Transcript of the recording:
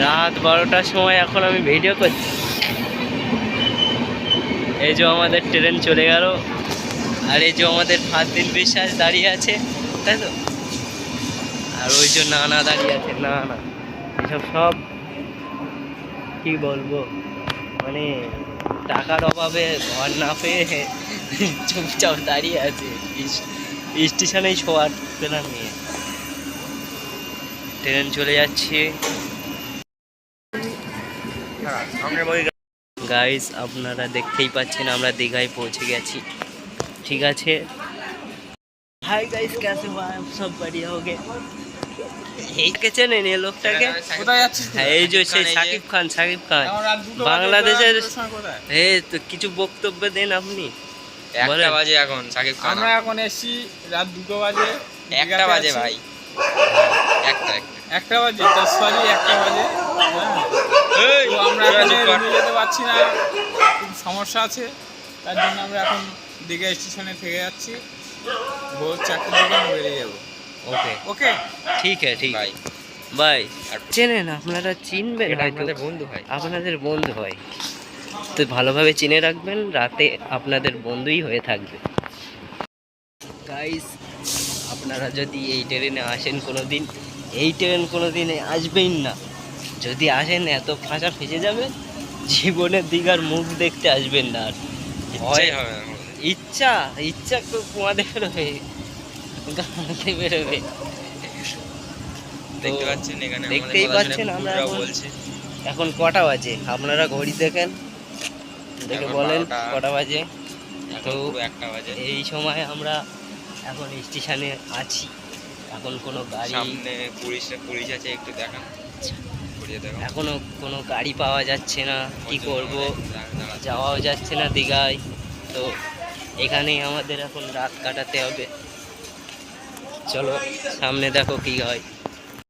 রাত বারোটার সময় এখন আমি ভিডিও করছি। এই যে আমাদের ট্রেন চলে গেল। আর এই যে আমাদের ফারদিন বিশ্বাস দাঁড়িয়ে আছে, তাই তো? আর ওই যে নানা দাঁড়িয়ে আছে না না এসব সব কি বলব? মানে টাকার অভাবে ঘর না পেয়ে চুপচাপ দাঁড়িয়ে আছে। স্টেশনেই শোয়ার পেলাম নিয়ে। ট্রেন চলে যাচ্ছে। গাইস আপনারা দেখতেই পাচ্ছেন আমরা দীঘায় পৌঁছে গেছি ঠিক আছে হাই গাইস कैसे हो आप सब बढ़िया हो गए এই কে চেনেন এই লোকটাকে কোথায় যাচ্ছিস হ্যাঁ এই যে সেই সাকিব খান সাকিব খান বাংলাদেশের এই তো কিছু বক্তব্য দেন আপনি একটা বলেন। বাজে এখন সাকিব খান আমরা এখন এসছি রাত দুটো বাজে একটা দীঘাতে বাজে আছি। ভাই একটা একটা একটা বাজে? তো সরি একটা বাজে। হ্যাঁ। তো আমরা তোরা এখন। রুমে যেতে পারছি না। খুব সমস্যা আছে। তার জন্য আমরা এখন দীঘা স্টেশনে থেকে যাচ্ছি। ভোর চারটের দিকে আমরা বেরিয়ে যাব। ওকে। ওকে? ঠিক আছে ঠিক ভাই বাই আর চেনেন আপনারা চিনবেন আপনাদের বন্ধু ভাই আপনাদের বন্ধু হয়। তো ভালোভাবে চিনে রাখবেন রাতে আপনাদের বন্ধুই হয়ে থাকবে। গাইস আপনারা যদি এই ট্রেনে আসেন কোনো দিন এই ট্রেন কোনো দিনে আসবেন না। যদি আসেন এত ফাঁসা ফেঁসে যাবে জীবনে দীঘার মুখ দেখতে আসবেন না আর। ভয় হবে ইচ্ছা ইচ্ছা তো কুয়াতে বেরোবে গাঁতে বেরোবে। দেখতে পাচ্ছেন এখানে দেখতেই পাচ্ছেন আমরা কুকুররাও এখন- কটা বাজে? আপনারা ঘড়ি দেখেন। দেখে বলেন কটা বাজে? তো একটা বাজে। এই সময় আমরা এখন স্টেশনে আছি। এখন কোনো গাড়ি সামনে পুলিশ পুলিশ আছে একটু দেখান। দেখো এখনও কোনো গাড়ি পাওয়া যাচ্ছে না। কি করব? যাওয়াও যাচ্ছে না দীঘায়। তো এখানেই আমাদের এখন রাত কাটাতে হবে। চলো সামনে দেখো কি হয়।